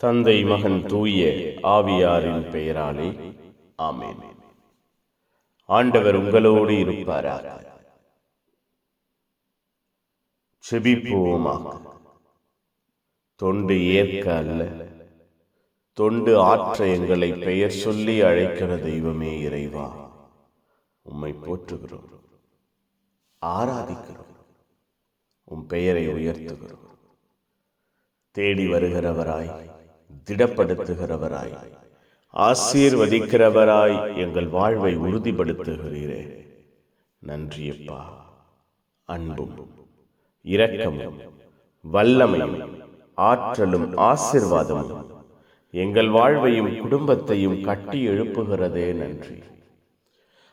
தந்தை மகன் தூய ஆவியாரின் பெயராலே. ஆமென். ஆண்டவர் உங்களோடு இருப்பாராக. செபிப்போமாக. தொண்டு ஏற்க அல்ல. தொண்டு ஆற்ற எங்களை பெயர் சொல்லி அழைக்கிற தெய்வமே இறைவா. உம்மை போற்றுகிறோம். ஆராதிக்கிறோம். உம் பெயரை உயர்த்துகிறோம். தேடி வருகிறவராய். திடப்படுத்துகிறவராய். ஆசீர்வதிக்கிறவராய் எங்கள் வாழ்வை உறுதிப்படுத்துகிறீரே. நன்றியப்பா. அன்பும் இரக்கமும் வல்லமையும் ஆற்றலும் ஆசிர்வாதமும் எங்கள் வாழ்வையும் குடும்பத்தையும் கட்டி எழுப்புகிறதே நன்றி.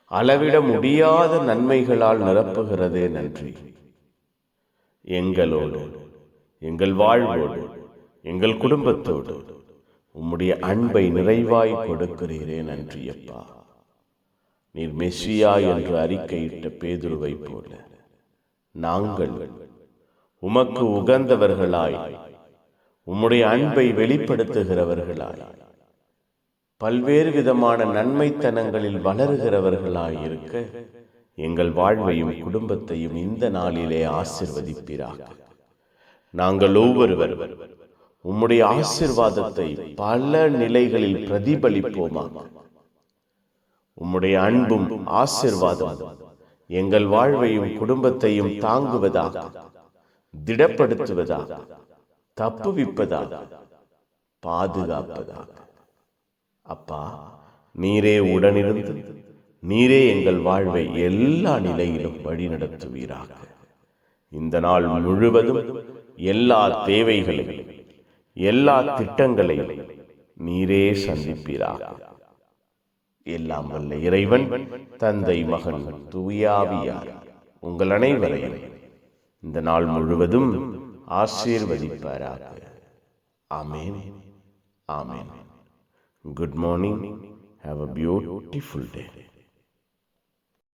அளவிட முடியாத நன்மைகளால் நிரப்புகிறதே நன்றி. எங்களோடு எங்கள் வாழ்வோடு எங்கள் குடும்பத்தோடு உம்முடைய அன்பை நிறைவாய் கொடுக்கிறீரே நன்றி அப்பா நீர் மெஸ்ஸியா என்று அறிக்கையிட்ட பேதுருவை போல நாங்கள் உமக்கு உகந்தவர்களாய் உம்முடைய அன்பை வெளிப்படுத்துகிறவர்களாய் பல்வேறு விதமான நன்மைத்தனங்களில் வளருகிறவர்களாய் இருக்க எங்கள் வாழ்வையும் குடும்பத்தையும் இந்த நாளிலே ஆசிர்வதிப்பீராக. நாங்கள் ஒவ்வொருவர் உம்முடைய ஆசிர்வாதத்தை பல நிலைகளில் பிரதிபலிப்போமாக. உம்முடைய அன்பும் ஆசிர்வாதம் எங்கள் வாழ்வையும் குடும்பத்தையும் தாங்குவதாக திடப்படுத்துவதாக தப்புவிப்பதாக பாதுகாப்பதாக. அப்பா நீரே உடனிருந்து நீரே எங்கள் வாழ்வை எல்லா நிலையிலும் வழிநடத்துவீராக. இந்த நாள் முழுவதும் எல்லா தேவைகளையும் எல்லா திட்டங்களையும் நீரே சந்திப்பீராக எல்லாம் வல்ல இறைவன் தந்தை மகன் தூயாவியார் உங்கள் அனைவரையும் இந்த நாள் முழுவதும் ஆசீர்வதிப்பாராக. ஆமேன். ஆமேன். Good morning have a beautiful day